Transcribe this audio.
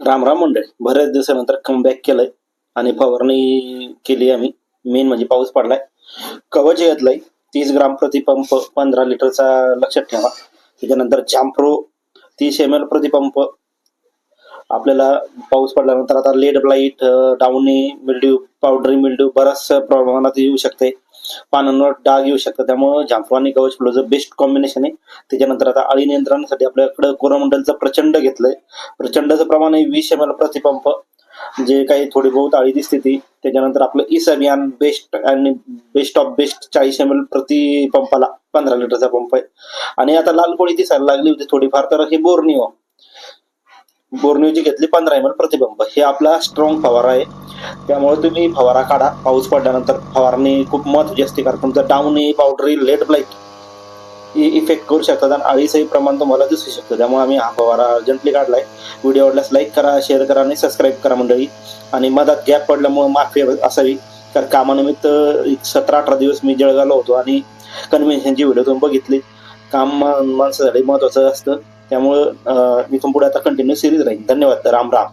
राम राम मंडळी बऱ्याच दिवसानंतर कमबॅक केलंय आणि फवारणी केली आम्ही. मेन म्हणजे पाऊस पडलाय. कवच घेतलंय तीस ग्राम प्रतिपंप पंधरा लिटरचा लक्षात ठेवा. त्याच्यानंतर जॅम्प्रो तीस एम एल प्रतिपंप आपल्याला पाऊस पडल्यानंतर आता leaf blight downy mildew powdery mildew बऱ्याच प्रमाणात येऊ शकते. पानांवर डाग येऊ शकतात. त्यामुळे जांफू आणि कवच फ्लोचं बेस्ट कॉम्बिनेशन आहे त्याच्यानंतर आता अळी नियंत्रणासाठी आपल्याकडे कोरोमंडलचं प्रचंड घेतलंय. प्रचंडचं प्रमाण आहे वीस एम एल प्रतिपंप जे काही थोडी बहुत अळी दिसते ती त्याच्यानंतर आपलं इस अभियान बेस्ट आणि बेस्ट ऑफ बेस्ट चाळीस एम एल प्रति पंपाला पंधरा लिटरचा पंप आहे. आणि आता लाल कोळी दिसायला लागली होती थोडीफार तर हे बोर्निओ. बोर्निओची घेतली पंधरा एम एल प्रतिबंब. हे आपला स्ट्रॉंग फवारा आहे. त्यामुळे तुम्ही फवारा काढा. पाऊस पडल्यानंतर फवारणी खूप महत्वाची असते. कारण तुमचं downy powdery late blight effect करू शकतात आणि अळीचंही प्रमाण तुम्हाला दिसू शकतं. त्यामुळे आम्ही हा फवारा अर्जंटली काढलाय. व्हिडिओ आवडल्यास लाईक करा शेअर करा आणि सबस्क्राईब करा मंडळी. आणि मधात गॅप पडल्यामुळे माफी असावी. कारण कामानिमित्त सतरा अठरा दिवस मी जळगावला होतो आणि कन्व्हेन्शनची व्हिडिओ तुम्ही बघितली. काम माणसासाठी महत्वाचं असतं. त्यामुळं मी इथून पुढे आता कंटिन्यू सिरीज राहील. धन्यवाद. राम राम.